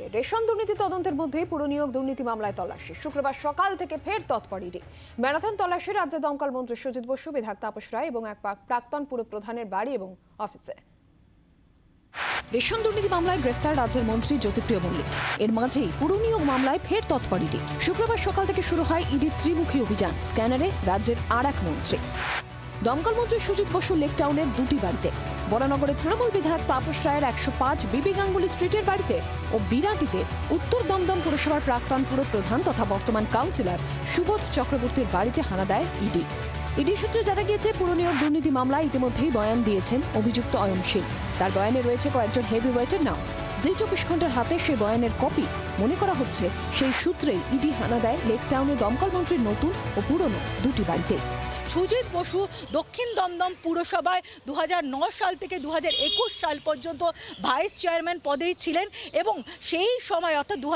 Ration দুর্নীতি তদন্তের মধ্যে পুরনিয়োগ দুর্নীতি মামলায় তল্লাশি। শুক্রবার সকাল থেকে ফের তৎপর ইডি ম্যারাথন তল্লাশি রাজ্যে দমকল মন্ত্রী সুজিত বসু, বিধায়ক তাপস রায় এবং এক প্রাক- প্রাক্তন পুর প্রধানের বাড়ি এবং অফিসে। রেশন দুর্নীতি মামলায় গ্রেফতার রাজ্যের মন্ত্রী জ্যোতিপ্রিয় মল্লিক। এর মাঝেই পুরনিয়োগ মামলায় ফের তৎপর ইডি শুক্রবার সকাল থেকে শুরু হয় ইডির ত্রিমুখী অভিযান, স্ক্যানারে রাজ্যের আর এক মন্ত্রী। দমকল মন্ত্রী সুজিত বসু লেক টাউনের দুটি বাড়িতে। বরানগরের তৃণমূল বিধায়ক তাপস রায়ের একশো পাঁচ বিবি গাঙ্গুলি স্ট্রিটের বাড়িতে ও বিরাটিতে উত্তর দমদম পুরসভার প্রাক্তন পুর প্রধান তথা বর্তমান কাউন্সিলর সুবোধ চক্রবর্তীর বাড়িতে হানা দেয় ইডি। ইডি সূত্রে জানা গিয়েছে পুর নিয়োগ দুর্নীতি মামলায় ইতিমধ্যেই বয়ান দিয়েছেন অভিযুক্ত অয়ন সিং তার বয়ানে রয়েছে কয়েকজন হেভি ওয়েটের নাম। জি চব্বিশ ঘণ্টার হাতে সেই বয়ানের কপি মনে করা হচ্ছে, সেই সূত্রেই ইডি হানা দেয় লেক টাউনে দমকল মন্ত্রীর নতুন ও পুরনো দুটি বাড়িতে। সুজিত বসু দক্ষিণ দমদম পুরসভায় দু সাল থেকে দুহাজার একুশ সাল পর্যন্ত ভাইস চেয়ারম্যান পদেই ছিলেন এবং সেই সময় অর্থাৎ দু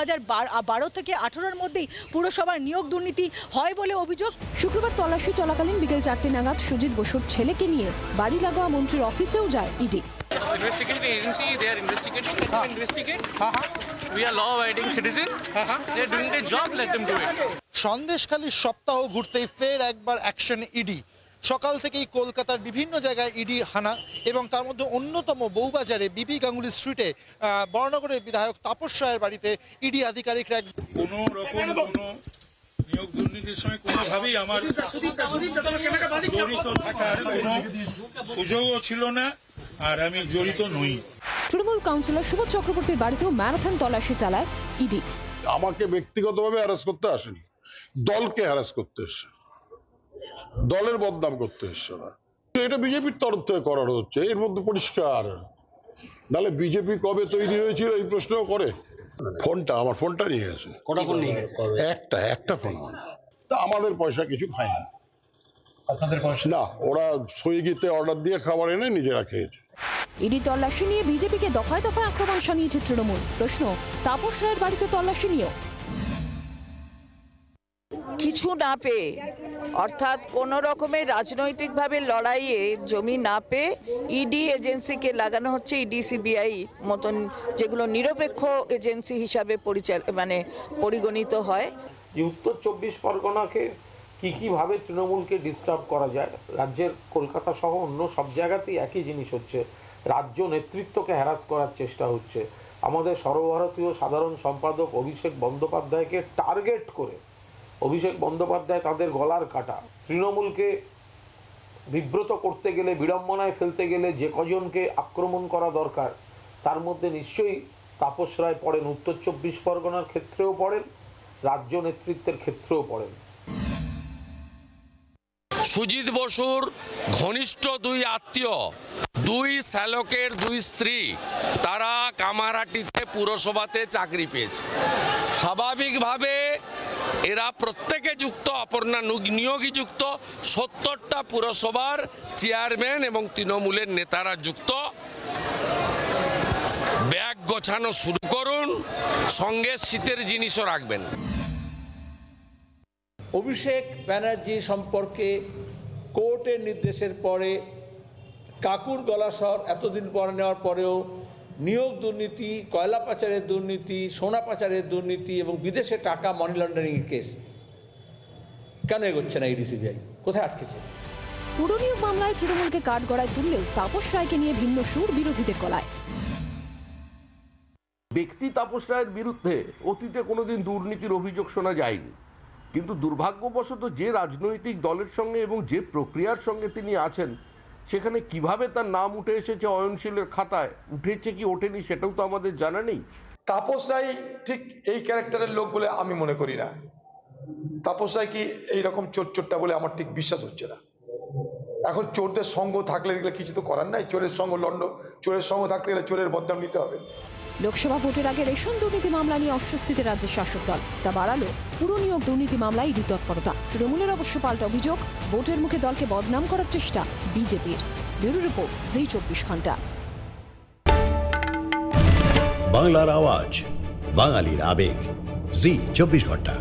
বারো থেকে আঠেরোর মধ্যেই পুরসভার নিয়োগ দুর্নীতি হয় বলে অভিযোগ। শুক্রবার তল্লাশি চলাকালীন বিকেল চারটে নাগাদ সুজিত বসুর ছেলেকে নিয়ে বাড়ি লাগোয়া মন্ত্রীর অফিসেও যায় ED. Investigation agency, they investigating, let them investigate. We are law-abiding citizen. They are doing their job, let them do it. সন্দেশখালীর সপ্তাহ ঘুরতেই ফের একবার অ্যাকশন ইডি সকাল থেকেই কলকাতার বিভিন্ন জায়গায় ইডি হানা এবং তার মধ্যে অন্যতম বউবাজারে বিপি গাঙ্গুলি স্ট্রিটে আহ, বর্ণনগরের বিধায়ক তাপস রায়ের বাড়িতে ইডি আধিকারিকরা এক কোনো রকম কোনো নিয়োগ দুর্নীতির সঙ্গে কোনোভাবেই আমার জড়িত থাকার কোনো সুযোগও ছিল না আর আমি জড়িত নই তৃণমূল কাউন্সিলর সুবোধ চক্রবর্তীর বাড়িতেও ম্যারাথন তল্লাশি চালায় ইডি। আমাকে ব্যক্তিগতভাবে হ্যারাস করতে আসেনি। দলকে হ্যারাস করতে এসছে দলের বদনাম করতে এসছে না এটা বিজেপির তরফ থেকে করানো হচ্ছে এর মধ্যে পরিষ্কার। নাহলে বিজেপি কবে তৈরি হয়েছিল এই প্রশ্নও করে। ফোনটা আমার ফোনটা নিয়ে গেছে। কটা ফোন নিয়ে গেছে? একটা একটা ফোন তা আমাদের পয়সা কিছু খায়নি। আপনাদের পয়সা? না ওরা সুইগিতে অর্ডার দিয়ে খাবার এনে নিজেরা খেয়েছে। ইডি তল্লাশি নিয়ে বিজেপিকে দফায় দফায় আক্রমণ শানিয়েছে তৃণমূল। প্রশ্ন তাপস রায়ের বাড়িতে তল্লাশি নিয়েও? কিছু না পেয়ে অর্থাৎ কোনো রকমের রাজনৈতিকভাবে লড়াইয়ে জমি না পেয়ে ইডি এজেন্সিকে লাগানো হচ্ছে ইডি সিবিআই মতন যেগুলো নিরপেক্ষ এজেন্সি হিসাবে পরিচাল মানে পরিগণিত হয়। যে উত্তর চব্বিশ পরগনাকে কী কীভাবে তৃণমূলকে ডিস্টার্ব করা যায়? রাজ্যের কলকাতা সহ অন্য সব জায়গাতেই একই জিনিস হচ্ছে। রাজ্য নেতৃত্বকে হ্যারাস করার চেষ্টা হচ্ছে। আমাদের সর্বভারতীয় সাধারণ সম্পাদক অভিষেক বন্দ্যোপাধ্যায়কে টার্গেট করে। অভিষেক বন্দ্যোপাধ্যায় তাদের গলার কাটা। তৃণমূলকে বিব্রত করতে গেলে, বিড়ম্বনায় ফেলতে গেলে যে কজনকে আক্রমণ করা দরকার, তার মধ্যে নিশ্চয়ই তাপস রায় পড়েন। উত্তর চব্বিশ পরগনার ক্ষেত্রেও পড়েন, রাজ্য নেতৃত্বের ক্ষেত্রেও পড়েন। সুজিত বসুর ঘনিষ্ঠ দুই আত্মীয়। দুই শ্যালকের দুই স্ত্রী, তারা কামারাটিতে পুরসভাতে চাকরি পেয়েছে। স্বাভাবিকভাবে এরা প্রত্যেকে যুক্ত, অপর্ণা নিয়োগী যুক্ত, সত্তরটা পুরসভার চেয়ারম্যান এবং তৃণমূলের নেতারা যুক্ত। ব্যাগ গোছানো শুরু করুন, সঙ্গে শীতের জিনিসও রাখবেন। অভিষেক ব্যানার্জি সম্পর্কে কোর্টের নির্দেশের পরে কাকুর গলা গলাসর এতদিন পরে নেওয়ার পরেও নিয়োগ দুর্নীতি কয়লা পাচারের দুর্নীতি সোনা পাচারের দুর্নীতি এবং বিদেশে টাকা মানি লন্ডারিংয়ের কেস কেন এগোচ্ছে না ইডি সিবিআই কোথায় আটকেছে? পুরো নিয়োগ মামলায় তৃণমূলকে কাঠগড়ায় তুললেও তাপস রায়কে নিয়ে ভিন্ন সুর বিরোধীদের গলায়। ব্যক্তি তাপস রায়ের বিরুদ্ধে অতীতে কোনোদিন দুর্নীতির অভিযোগ শোনা যায়নি। কিন্তু দুর্ভাগ্যবশত যে রাজনৈতিক দলের সঙ্গে এবং যে প্রক্রিয়ার সঙ্গে তিনি আছেন সেখানে কীভাবে তার নাম উঠে এসেছে অয়নশীলের খাতায়? উঠেছে কি ওঠেনি সেটাও তো আমাদের জানা নেই। তাপস রায় ঠিক এই ক্যারেক্টারের লোক বলে আমি মনে করি না। তাপস রায় কি এইরকম চোর চোরটা বলে আমার ঠিক বিশ্বাস হচ্ছে না। এখন চোরদের সঙ্গ থাকলে দেখলে কিছু তো করার নাই। চোরের সঙ্গ লন্ড চোরের সঙ্গ থাকতে গেলে চোরের বদনাম নিতে হবে। লোকসভা ভোটের আগে রেশন দুর্নীতি মামলা নিয়ে অস্বস্তিতে রাজ্যের শাসক দল। তা বাড়ালো পুরো নিয়োগ দুর্নীতি মামলায় ইডি তৎপরতা। তৃণমূলের অবশ্য পাল্টা অভিযোগ, ভোটের মুখে দলকে বদনাম করার চেষ্টা বিজেপির। ব্যুরো রিপোর্ট, জি চব্বিশ ঘণ্টা। বাংলার আওয়াজ, বাঙালির আবেগ, জি চব্বিশ ঘণ্টা।